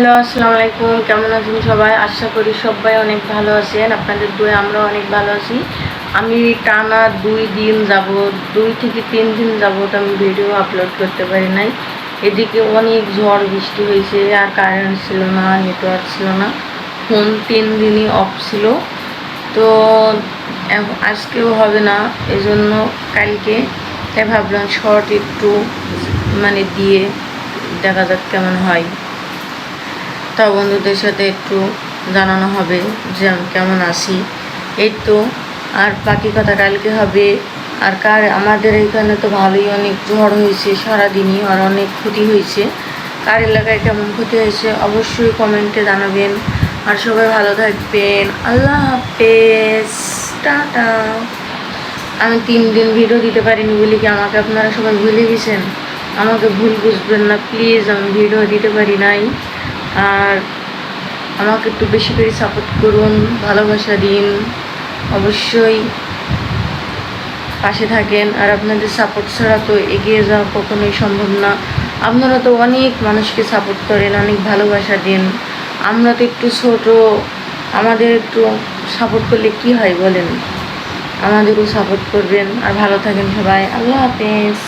Hello, আসসালামু আলাইকুম। কেমন আছেন সবাই? আশা করি সবাই অনেক ভালো আছেন। আপনাদের দুয়ে আমরা অনেক ভালো আছি। আমি টানা দুই দিন যাব দুই থেকে তিন দিন যাবত আমি ভিডিও আপলোড করতে পারি নাই। এদিকে অনেক ঝড় বৃষ্টি হয়েছে, আর কারেন্ট ছিল না নেটওয়ার্ক ছিল না। ফোন তিন দিনই অফ ছিল। তো আজকেও হবে না, এজন্য কালকে তাই ভাবলাম শর্ট একটু মানে দিয়ে দেখা যাক কেমন হয়। তাও বন্ধুদের সাথে একটু জানানো হবে যে আমি কেমন আছি। এই তো, আর বাকি কথা কালকে হবে। আর কার, আমাদের এখানে তো ভালোই অনেক ঝড় হয়েছে সারাদিনই, আর অনেক ক্ষতি হয়েছে। কার এলাকায় কেমন ক্ষতি হয়েছে অবশ্যই কমেন্টে জানাবেন। আর সবাই ভালো থাকবেন। আল্লাহ হাফেজ। টাটা। আমি তিন দিন ভিডিও দিতে পারিনি বলে কি আমাকে আপনারা সবাই ভুলে গেছেন? আমাকে ভুল বুঝবেন না প্লিজ আমি ভিডিও দিতে পারি নাই। আর আমাকে একটু বেশি করে সাপোর্ট করুন, ভালোবাসা দিন। অবশ্যই পাশে থাকেন। আর আপনাদের সাপোর্ট ছাড়া তো এগিয়ে যাওয়া কখনোই সম্ভব না। আপনারা তো অনেক মানুষকে সাপোর্ট করেন, অনেক ভালোবাসা দিন। আমরা তো একটু ছোট, আমাদের একটু সাপোর্ট করলে কি হয় বলেন? আমাদেরও সাপোর্ট করবেন। আর ভালো থাকেন সবাই। আল্লাহ হাফেজ।